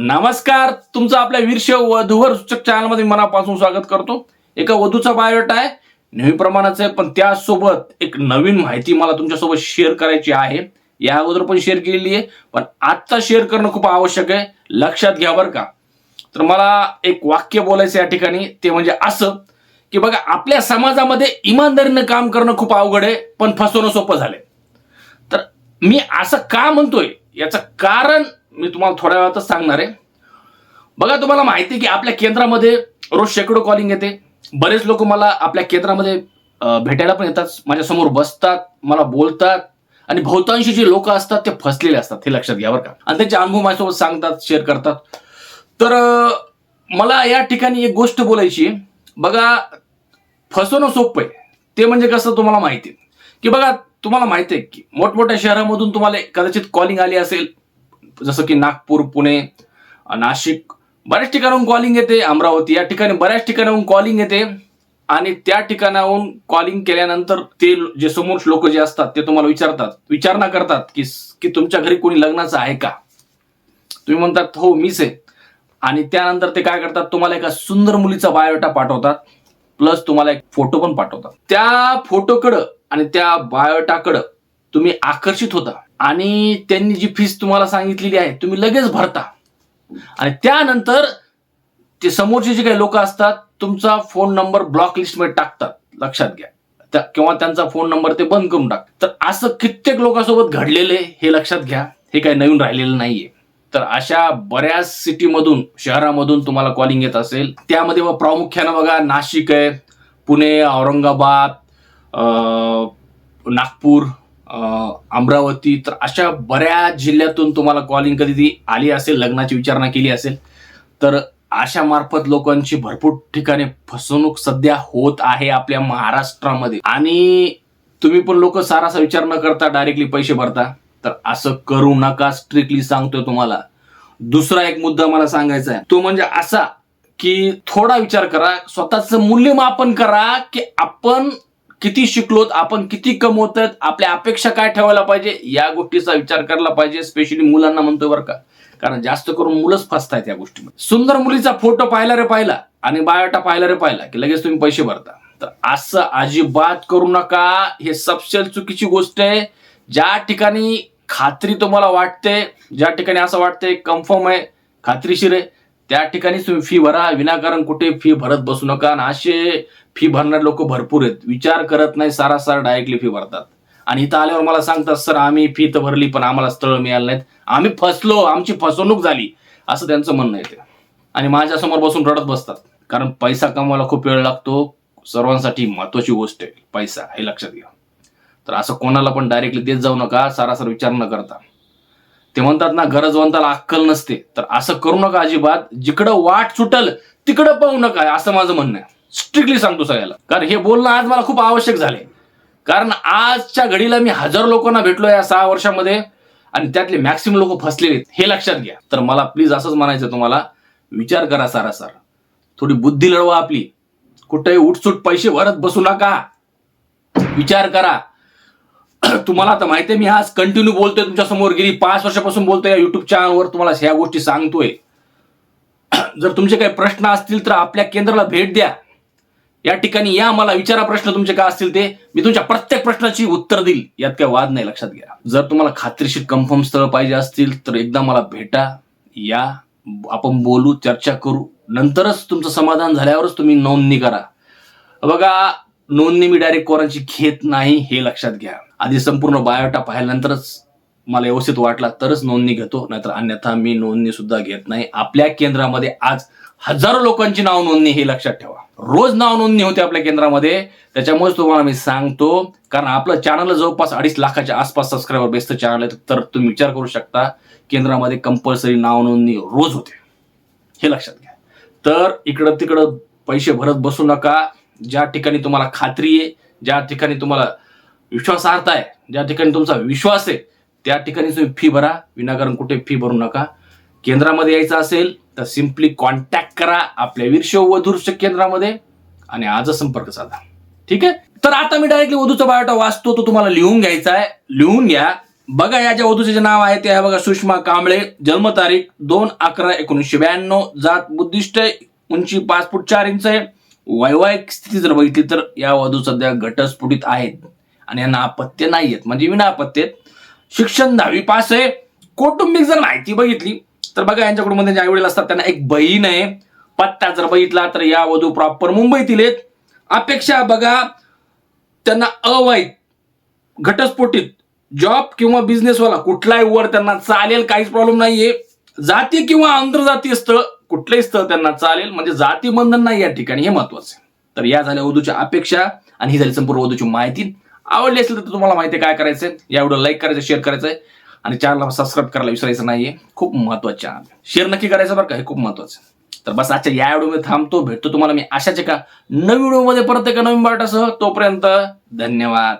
नमस्कार तुमचं आपल्या वीरशेव वधूवर सूचक चॅनलमध्ये मनापासून स्वागत करतो. एका वधूचा बायोट आहे नेहमीप्रमाणेच आहे पण त्यासोबत एक नवीन माहिती मला तुमच्यासोबत शेअर करायची आहे. या अगोदर पण शेअर केलेली आहे पण आजचा शेअर करणं खूप आवश्यक आहे. लक्षात घ्या बरं का. तर मला एक वाक्य बोलायचं या ठिकाणी ते म्हणजे असं की बघा आपल्या समाजामध्ये इमानदारीनं काम करणं खूप अवघड आहे पण फसवणं सोपं झालंय. तर मी असं का म्हणतोय? याचं कारण मी तुम्हाला थोड्या वेळातच सांगणार आहे. बघा तुम्हाला माहिती आहे की आपल्या केंद्रामध्ये रोज शेकडो कॉलिंग येते. बरेच लोक मला आपल्या केंद्रामध्ये भेटायला पण येतात. माझ्यासमोर बसतात मला बोलतात. आणि बहुतांशी जे लोक असतात ते फसलेले असतात. हे लक्षात घ्या बरं का. आणि त्यांचे अनुभव माझ्यासोबत सांगतात शेअर करतात. तर मला या ठिकाणी एक गोष्ट बोलायची आहे. बघा फसवणं सोपं आहे. ते म्हणजे कसं तुम्हाला माहिती आहे? की बघा तुम्हाला माहिती आहे की मोठमोठ्या शहरामधून तुम्हाला कदाचित कॉलिंग आली असेल. जसं की नागपूर पुणे नाशिक बऱ्याच ठिकाणाहून कॉलिंग येते अमरावती. या ठिकाणी बऱ्याच ठिकाणाहून कॉलिंग येते. आणि त्या ठिकाणाहून कॉलिंग केल्यानंतर ते जे समोर लोक जे असतात ते तुम्हाला विचारतात. विचारणा करतात की की तुमच्या घरी कोणी लग्नाचं आहे का? तुम्ही म्हणतात हो मीच आहे. आणि त्यानंतर ते काय करतात तुम्हाला एका सुंदर मुलीचा बायोडाटा पाठवतात. प्लस तुम्हाला एक फोटो पण पाठवतात. त्या फोटोकडं आणि त्या बायोटाकडं तुम्ही आकर्षित होता. आणि त्यांनी जी फीस तुम्हाला सांगितलेली आहे तुम्ही लगेच भरता. आणि त्यानंतर ते समोरचे जे काही लोक असतात तुमचा फोन नंबर ब्लॉक लिस्टमध्ये टाकतात. लक्षात घ्या. त्या- किंवा त्यांचा फोन नंबर ते बंद करून टाकतात. तर असं कित्येक लोकांसोबत घडलेले हे लक्षात घ्या. हे काही नवीन राहिलेलं नाहीये. तर अशा बऱ्याच सिटीमधून शहरामधून तुम्हाला कॉलिंग येत असेल. त्यामध्ये मग प्रामुख्यानं बघा नाशिक आहे पुणे औरंगाबाद नागपूर अमरावती तर अशा बऱ्याच जिल्ह्यातून तुम्हाला कॉलिंग कधी ती आली असेल लग्नाची विचारणा केली असेल. तर अशा मार्फत लोकांची भरपूर ठिकाणी फसवणूक सध्या होत आहे आपल्या महाराष्ट्रामध्ये. आणि तुम्ही पण लोक सारासा विचार न करता डायरेक्टली पैसे भरता. तर असं करू नका स्ट्रिक्टली सांगतोय तुम्हाला. दुसरा एक मुद्दा मला सांगायचा आहे. तो म्हणजे असा की थोडा विचार करा स्वतःच मूल्यमापन करा की आपण किती शिकलोत आपण किती कमवतोय आपल्या अपेक्षा काय ठेवायला पाहिजे या गोष्टीचा विचार करायला पाहिजे स्पेशली मुलांना म्हणतोय बरं का. कारण जास्त करून मुलंच फसतायत या गोष्टीमध्ये. सुंदर मुलीचा फोटो पाहिला रे पाहिला आणि बायोटा पाहिला रे पाहिला की लगेच तुम्ही पैसे भरता. तर असं अजिबात करू नका हे सबसेल चुकीची गोष्ट आहे. ज्या ठिकाणी खात्री तुम्हाला वाटते ज्या ठिकाणी असं वाटतंय कन्फर्म आहे खात्रीशीर आहे. त्या ठिकाणी तुम्ही फी भरा विनाकारण कुठे फी भरत बसू नका. आणि असे फी भरणारे लोक भरपूर आहेत. विचार करत नाही सारासार डायरेक्टली फी भरतात. आणि इथं आल्यावर मला सांगतात सर आम्ही फी तर भरली पण आम्हाला स्थळ मिळालं नाहीत. आम्ही फसलो आमची फसवणूक झाली. असं त्यांचं म्हणणं येते आणि माझ्यासमोर बसून रडत बसतात. कारण पैसा कमवायला खूप वेळ लागतो. सर्वांसाठी महत्वाची गोष्ट आहे पैसा हे लक्षात घ्या. तर असं कोणाला पण डायरेक्टली देत जाऊ नका सारासार विचार न करता. ते म्हणतात ना गरजवंताला अक्कल नसते. तर असं करू नका अजिबात. जिकडं वाट सुटल तिकडं पाहू नका असं माझं म्हणणं आहे. स्ट्रिक्टली सांगतो सगळ्याला. कारण हे बोलणं आज मला खूप आवश्यक झाले कारण आजच्या घडीला मी हजारो लोकांना भेटलो या सहा वर्षामध्ये आणि त्यातले मॅक्सिमम लोक फसलेले हे लक्षात घ्या. तर मला प्लीज असंच म्हणायचं तुम्हाला. विचार करा सारा सारासार थोडी बुद्धी लढवा आपली. कुठेही उठसूट पैसे भरत बसू नका. विचार करा. तुम्हाला आता माहिती आहे मी आज कंटिन्यू बोलतोय तुमच्यासमोर. गेली पाच वर्षापासून बोलतोय या युट्यूब चॅनलवर तुम्हाला ह्या गोष्टी सांगतोय. जर तुमचे काही प्रश्न असतील तर आपल्या केंद्राला भेट द्या. या ठिकाणी या मला विचारा प्रश्न तुमचे काय असतील ते. मी तुमच्या प्रत्येक प्रश्नाची उत्तर देईल. यात काही वाद नाही लक्षात घ्या. जर तुम्हाला खात्रीशीर कन्फर्म स्थळ पाहिजे असतील तर एकदा मला भेटा. या आपण बोलू चर्चा करू. नंतरच तुमचं समाधान झाल्यावरच तुम्ही नोंदणी करा. बघा नोंदणी मी डायरेक्ट कोणाची घेत नाही हे लक्षात घ्या. आधी संपूर्ण बायोटा पाहिल्यानंतरच मला व्यवस्थित वाटला तरच नोंदणी घेतो नाहीतर अन्यथा मी नोंदणी सुद्धा घेत नाही. आपल्या केंद्रामध्ये आज हजारो लोकांची नाव नोंदणी हे लक्षात ठेवा. रोज नाव नोंदणी होते आपल्या केंद्रामध्ये. त्याच्यामुळेच तुम्हाला मी सांगतो कारण आपलं चॅनल जवळपास अडीच लाखाच्या आसपास सबस्क्रायबर बेस्ट चॅनल आहे तर तुम्ही विचार करू शकता केंद्रामध्ये कंपल्सरी नाव नोंदणी रोज होते. हे लक्षात घ्या. तर इकडं तिकडं पैसे भरत बसू नका. ज्या ठिकाणी तुम्हाला खात्री आहे ज्या ठिकाणी तुम्हाला विश्वासार्हता आहे ज्या ठिकाणी तुमचा विश्वास आहे त्या ठिकाणी तुम्ही फी भरा. विनाकारण कुठे फी भरू नका. केंद्रामध्ये यायचं असेल तर सिम्पली कॉन्टॅक्ट करा आपल्या वीरशो वधूरच्या केंद्रामध्ये आणि आजच संपर्क साधा. ठीक आहे? तर आता मी डायरेक्टली वधूचा बायोटा वाचतो तो तुम्हाला लिहून घ्यायचा आहे. लिहून घ्या. बघा या ज्या वधूचे जे नाव आहे ते आहे बघा सुषमा कांबळे जन्मतारीख दोन अकरा एकोणीसशे ब्याण्णव जात बुद्धिस्ट आहे, उंची पाच फूट चार इंच आहे. वैवाहिक स्थिती जर बघितली तर या वधू सध्या घटस्फोटीत आहेत. आणि यांना अपत्य नाही आहेत म्हणजे विना अपत्य आहेत. शिक्षण दहावी पास आहे. कौटुंबिक जर माहिती बघितली तर बघा यांच्याकडून मध्ये जे आईवडील असतात त्यांना एक बहीण आहे. पत्ता जर बघितला तर या वधू प्रॉपर मुंबईतील आहेत. अपेक्षा बघा त्यांना अवैध घटस्फोटीत जॉब किंवा बिझनेसवाला कुठलाही वर त्यांना चालेल काहीच प्रॉब्लेम नाहीये. जाती किंवा आंतरजातीय स्थळ कुठलंही स्थळ त्यांना चालेल म्हणजे जाती बंधन नाही या ठिकाणी हे महत्वाचं आहे. तर या झाल्या वधूच्या अपेक्षा आणि ही झाली संपूर्ण वधूची माहिती. आवडली असेल तर तुम्हाला माहिती काय करायचंय या व्हिडिओ लाईक करायचं शेअर करायचंय आणि चॅनलला सबस्क्राईब करायला विसरायचं नाहीये. खूप महत्त्वाचे शेअर नक्की करायचं बरं का हे खूप महत्वाचं तर बस आजच्या या व्हिडिओमध्ये थांबतो भेटतो तुम्हाला मी अशाच एका नवीन व्हिडिओमध्ये परत एका नवीन बाटासह तोपर्यंत धन्यवाद.